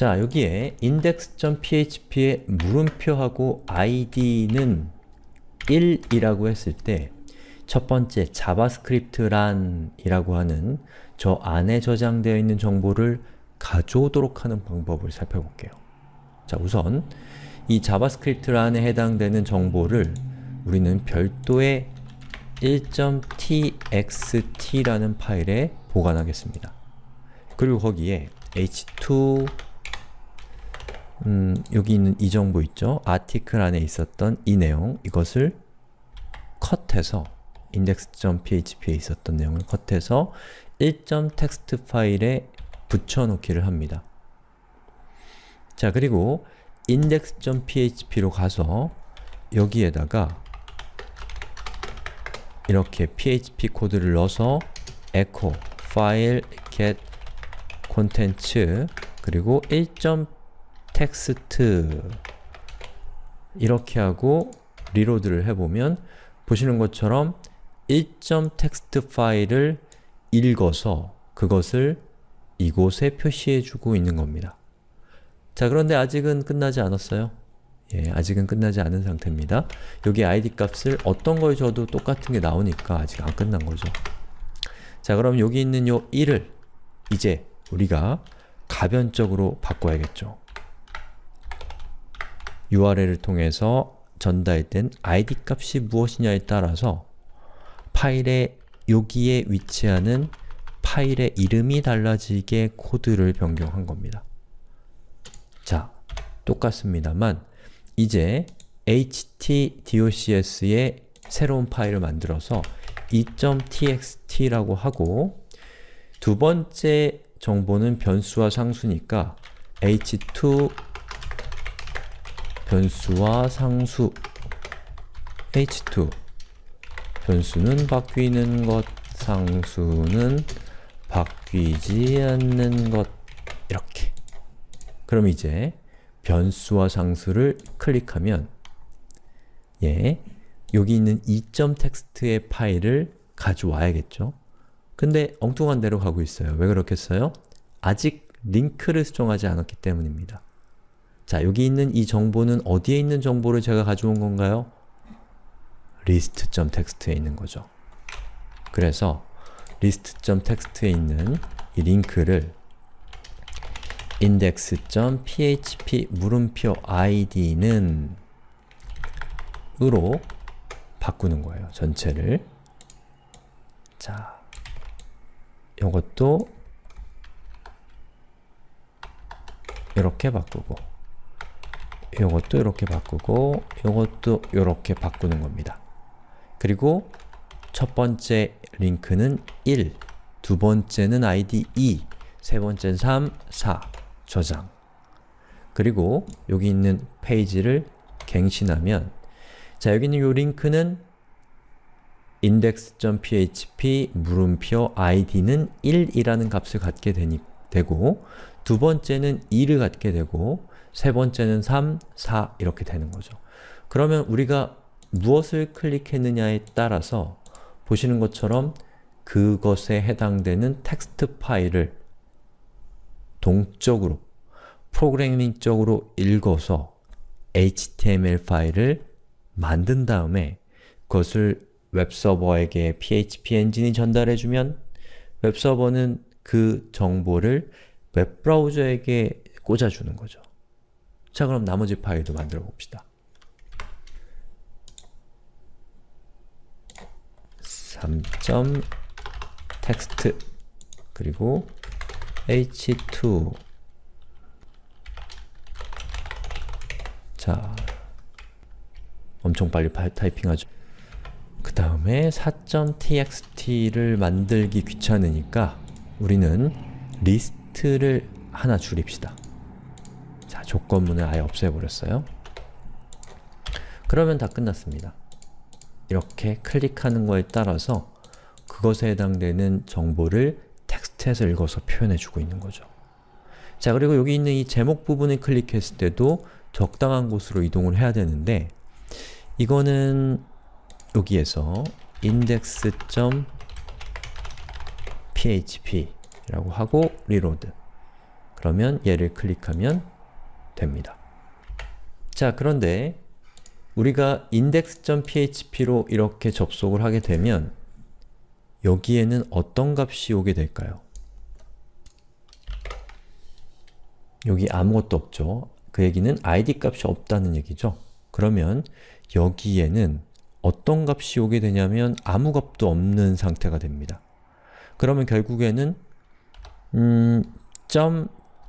자, 여기에 index.php의 물음표하고 id는 1이라고 했을 때 첫 번째 자바스크립트란이라고 하는 저 안에 저장되어 있는 정보를 가져오도록 하는 방법을 살펴볼게요. 자, 우선 이 자바스크립트란에 해당되는 정보를 우리는 별도의 1.txt라는 파일에 보관하겠습니다. 그리고 거기에 h2 음, 여기 있는 이 정보 있죠? 아티클 안에 있었던 이 내용, 이것을 컷해서 index.php에 있었던 내용을 컷해서 1.txt 파일에 붙여놓기를 합니다. 자, 그리고 index.php로 가서 여기에다가 이렇게 php 코드를 넣어서 echo file get contents 그리고 1.text 이렇게 하고 리로드를 해보면 보시는 것처럼 1.txt 파일을 읽어서 그것을 이곳에 표시해주고 있는 겁니다. 자 그런데 아직은 끝나지 않았어요. 예, 아직은 끝나지 않은 상태입니다. 여기 id 값을 어떤 걸 줘도 똑같은 게 나오니까 아직 안 끝난 거죠. 자 그럼 여기 있는 요 1을 이제 우리가 가변적으로 바꿔야겠죠. URL을 통해서 전달된 id 값이 무엇이냐에 따라서 파일에 여기에 위치하는 파일의 이름이 달라지게 코드를 변경한 겁니다. 자, 똑같습니다만 이제 htdocs에 새로운 파일을 만들어서 2.txt라고 하고 두 번째 정보는 변수와 상수니까 h2 변수와 상수 h2 변수는 바뀌는 것, 상수는 바뀌지 않는 것 이렇게 그럼 이제 변수와 상수를 클릭하면 예, 여기 있는 2.txt의 파일을 가져와야겠죠? 근데 엉뚱한 데로 가고 있어요. 왜 그렇겠어요? 아직 링크를 수정하지 않았기 때문입니다. 자, 여기 있는 이 정보는 어디에 있는 정보를 제가 가져온 건가요? list.txt에 있는 거죠. 그래서 list.txt에 있는 이 링크를 index.php 물음표 id는 으로 바꾸는 거예요. 전체를. 자, 이것도 이렇게 바꾸고 이것도 이렇게 바꾸고 이것도 이렇게 바꾸는 겁니다. 그리고 첫 번째 링크는 1, 두 번째는 id 2, 세 번째는 3, 4 저장 그리고 여기 있는 페이지를 갱신하면 자 여기 있는 이 링크는 index.php 물음표 id는 1이라는 값을 갖게 되니, 되고 두 번째는 2를 갖게 되고 세 번째는 3, 4 이렇게 되는 거죠. 그러면 우리가 무엇을 클릭했느냐에 따라서 보시는 것처럼 그것에 해당되는 텍스트 파일을 동적으로 프로그래밍적으로 읽어서 HTML 파일을 만든 다음에 그것을 웹서버에게 PHP 엔진이 전달해주면 웹서버는 그 정보를 웹브라우저에게 꽂아주는 거죠. 자 그럼 나머지 파일도 만들어 봅시다. 3점 텍스트 그리고 h2 자 엄청 빨리 파, 타이핑하죠. 그 다음에 4.txt를 만들기 귀찮으니까 우리는 리스트를 하나 줄입시다. 자, 조건문을 아예 없애버렸어요. 그러면 다 끝났습니다. 이렇게 클릭하는 거에 따라서 그것에 해당되는 정보를 텍스트에서 읽어서 표현해주고 있는 거죠. 자, 그리고 여기 있는 이 제목 부분을 클릭했을 때도 적당한 곳으로 이동을 해야 되는데 이거는 여기에서 index.php 라고 하고 reload 그러면 얘를 클릭하면 됩니다. 자, 그런데 우리가 index.php로 이렇게 접속을 하게 되면 여기에는 어떤 값이 오게 될까요? 여기 아무것도 없죠. 그 얘기는 id 값이 없다는 얘기죠. 그러면 여기에는 어떤 값이 오게 되냐면 아무 값도 없는 상태가 됩니다. 그러면 결국에는 음,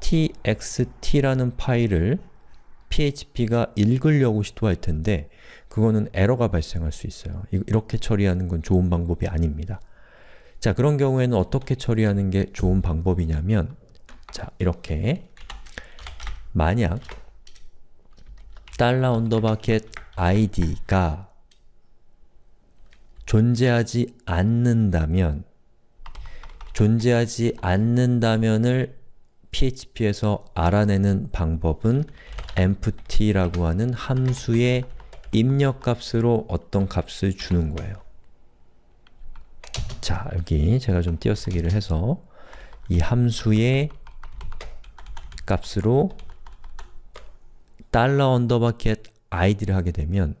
.txt라는 파일을 php가 읽으려고 시도할 텐데 그거는 에러가 발생할 수 있어요. 이- 이렇게 처리하는 건 좋은 방법이 아닙니다. 자, 그런 경우에는 어떻게 처리하는 게 좋은 방법이냐면 자, 이렇게 만약 달러 언더바켓 id가 존재하지 않는다면 존재하지 않는다면을 php에서 알아내는 방법은 empty라고 하는 함수의 입력값으로 어떤 값을 주는 거예요. 자, 여기 제가 좀 띄어쓰기를 해서 이 함수의 값으로 달러 언더바켓 id를 하게 되면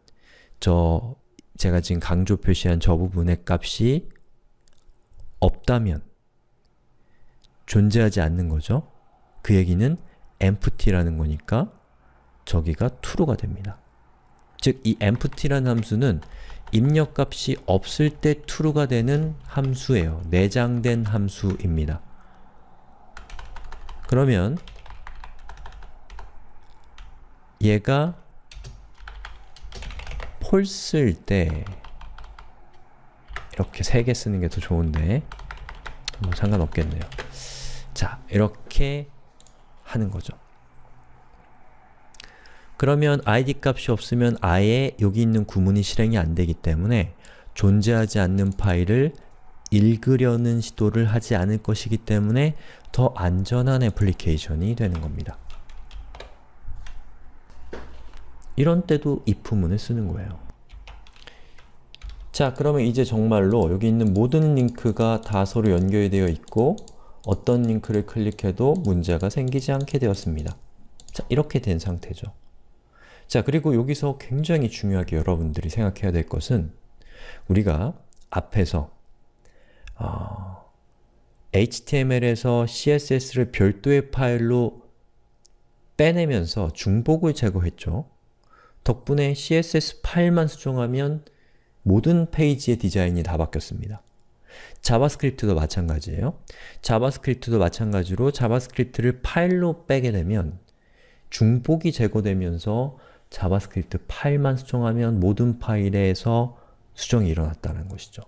저 제가 지금 강조 표시한 저 부분의 값이 없다면 존재하지 않는 거죠. 그 얘기는 empty라는 거니까 저기가 true가 됩니다. 즉, 이 empty라는 함수는 입력값이 없을 때 true가 되는 함수예요. 내장된 함수입니다. 그러면 얘가 false일 때 이렇게 세 개 쓰는 게 더 좋은데 뭐 상관없겠네요. 자, 이렇게 하는 거죠. 그러면 id 값이 없으면 아예 여기 있는 구문이 실행이 안 되기 때문에 존재하지 않는 파일을 읽으려는 시도를 하지 않을 것이기 때문에 더 안전한 애플리케이션이 되는 겁니다. 이런 때도 if문을 쓰는 거예요. 자, 그러면 이제 정말로 여기 있는 모든 링크가 다 서로 연결되어 있고 어떤 링크를 클릭해도 문제가 생기지 않게 되었습니다. 자, 이렇게 된 상태죠. 자, 그리고 여기서 굉장히 중요하게 여러분들이 생각해야 될 것은 우리가 앞에서 어, HTML에서 CSS를 별도의 파일로 빼내면서 중복을 제거했죠. 덕분에 CSS 파일만 수정하면 모든 페이지의 디자인이 다 바뀌었습니다. 자바스크립트도 마찬가지예요. 자바스크립트도 마찬가지로 자바스크립트를 파일로 빼게 되면 중복이 제거되면서 자바스크립트 파일만 수정하면 모든 파일에서 수정이 일어났다는 것이죠.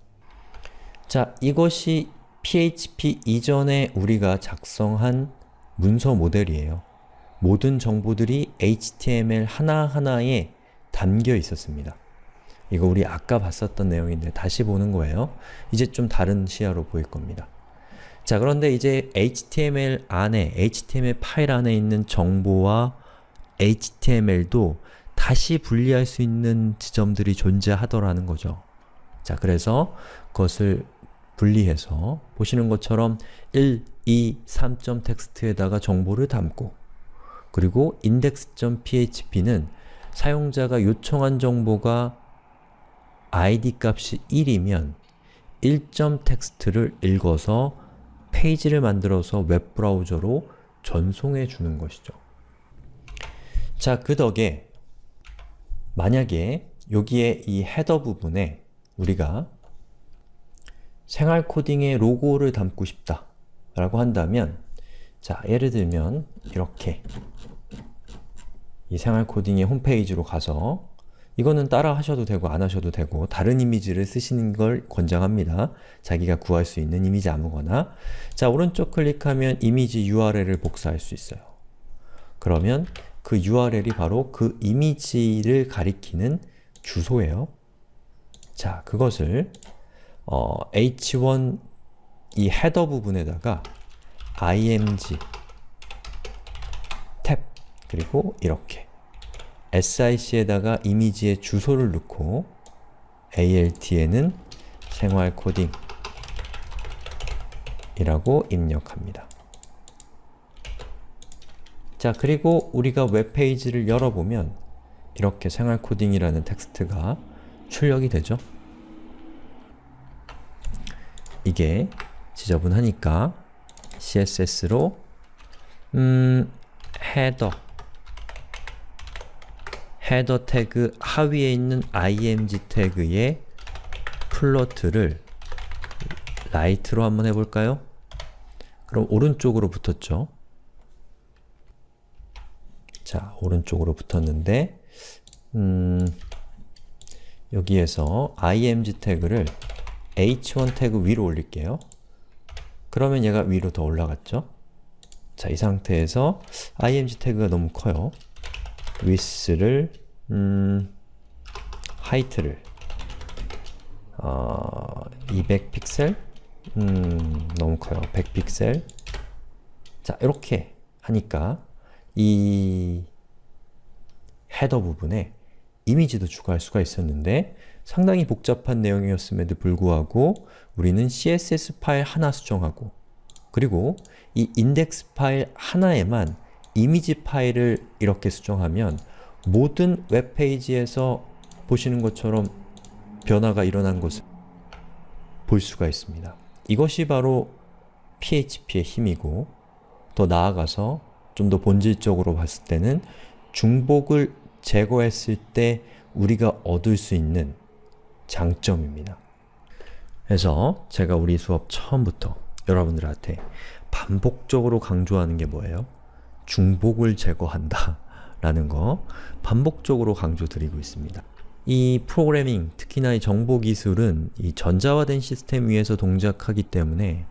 자, 이것이 PHP 이전에 우리가 작성한 문서 모델이에요. 모든 정보들이 HTML 하나하나에 담겨 있었습니다. 이거 우리 아까 봤었던 내용인데 다시 보는 거예요. 이제 좀 다른 시야로 보일 겁니다. 자, 그런데 이제 HTML 안에, HTML 파일 안에 있는 정보와 HTML도 다시 분리할 수 있는 지점들이 존재하더라는 거죠. 자, 그래서 그것을 분리해서 보시는 것처럼 1, 2, 3점 텍스트에다가 정보를 담고 그리고 index.php는 사용자가 요청한 정보가 id 값이 1이면 1점 텍스트를 읽어서 페이지를 만들어서 웹브라우저로 전송해 주는 것이죠. 자, 그 덕에 만약에 여기에 이 헤더 부분에 우리가 생활 코딩의 로고를 담고 싶다 라고 한다면 자, 예를 들면 이렇게 이 생활 코딩의 홈페이지로 가서 이거는 따라 하셔도 되고 안 하셔도 되고 다른 이미지를 쓰시는 걸 권장합니다. 자기가 구할 수 있는 이미지 아무거나 자, 오른쪽 클릭하면 이미지 URL을 복사할 수 있어요. 그러면 그 URL이 바로 그 이미지를 가리키는 주소예요. 자, 그것을 어, h1 이 헤더 부분에다가 img 탭 그리고 이렇게 sic에다가 이미지의 주소를 넣고 alt에는 생활 코딩 이라고 입력합니다. 자, 그리고 우리가 웹페이지를 열어보면 이렇게 생활 코딩이라는 텍스트가 출력이 되죠. 이게 지저분하니까 CSS로 음, 헤더 헤더 태그 하위에 있는 img 태그의 플로트를 라이트로 한번 해볼까요? 그럼 오른쪽으로 붙었죠. 자, 오른쪽으로 붙었는데 음, 여기에서 img 태그를 h1 태그 위로 올릴게요. 그러면 얘가 위로 더 올라갔죠? 자, 이 상태에서 img 태그가 너무 커요. Width를 음, height를 어, 200 픽셀? 음, 너무 커요. 100 픽셀. 자, 이렇게 하니까 이 헤더 부분에 이미지도 추가할 수가 있었는데 상당히 복잡한 내용이었음에도 불구하고 우리는 CSS 파일 하나 수정하고 그리고 이 인덱스 파일 하나에만 이미지 파일을 이렇게 수정하면 모든 웹페이지에서 보시는 것처럼 변화가 일어난 것을 볼 수가 있습니다. 이것이 바로 PHP의 힘이고 더 나아가서 좀 더 본질적으로 봤을 때는 중복을 제거했을 때 우리가 얻을 수 있는 장점입니다. 그래서 제가 우리 수업 처음부터 여러분들한테 반복적으로 강조하는 게 뭐예요? 중복을 제거한다 라는 거 반복적으로 강조드리고 있습니다. 이 프로그래밍, 특히나 이 정보 기술은 이 전자화된 시스템 위에서 동작하기 때문에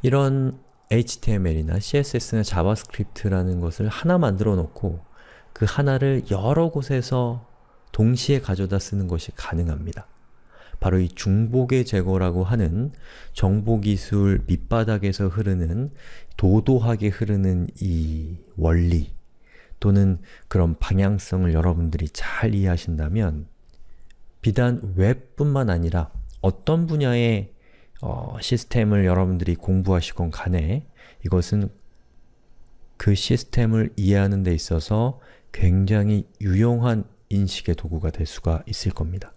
이런 HTML이나 CSS나 자바스크립트라는 것을 하나 만들어 놓고 그 하나를 여러 곳에서 동시에 가져다 쓰는 것이 가능합니다. 바로 이 중복의 제거라고 하는 정보기술 밑바닥에서 흐르는 도도하게 흐르는 이 원리 또는 그런 방향성을 여러분들이 잘 이해하신다면 비단 웹뿐만 아니라 어떤 분야의 어, 시스템을 여러분들이 공부하시건 간에 이것은 그 시스템을 이해하는 데 있어서 굉장히 유용한 인식의 도구가 될 수가 있을 겁니다.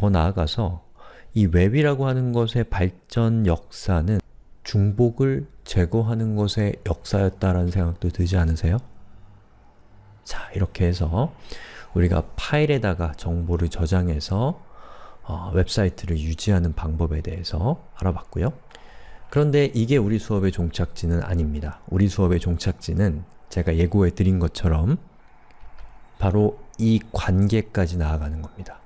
더 나아가서 이 웹이라고 하는 것의 발전 역사는 중복을 제거하는 것의 역사였다라는 생각도 들지 않으세요? 자, 이렇게 해서 우리가 파일에다가 정보를 저장해서 어, 웹사이트를 유지하는 방법에 대해서 알아봤고요. 그런데 이게 우리 수업의 종착지는 아닙니다. 우리 수업의 종착지는 제가 예고해 드린 것처럼 바로 이 관계까지 나아가는 겁니다.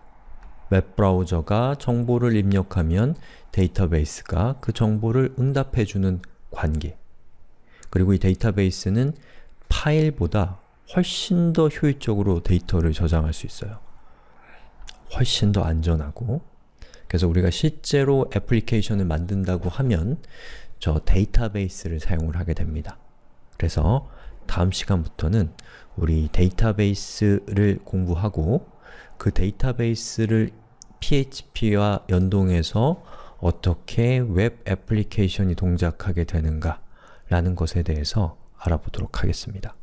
웹브라우저가 정보를 입력하면 데이터베이스가 그 정보를 응답해주는 관계 그리고 이 데이터베이스는 파일보다 훨씬 더 효율적으로 데이터를 저장할 수 있어요. 훨씬 더 안전하고 그래서 우리가 실제로 애플리케이션을 만든다고 하면 저 데이터베이스를 사용을 하게 됩니다. 그래서 다음 시간부터는 우리 데이터베이스를 공부하고 그 데이터베이스를 PHP와 연동해서 어떻게 웹 애플리케이션이 동작하게 되는가 라는 것에 대해서 알아보도록 하겠습니다.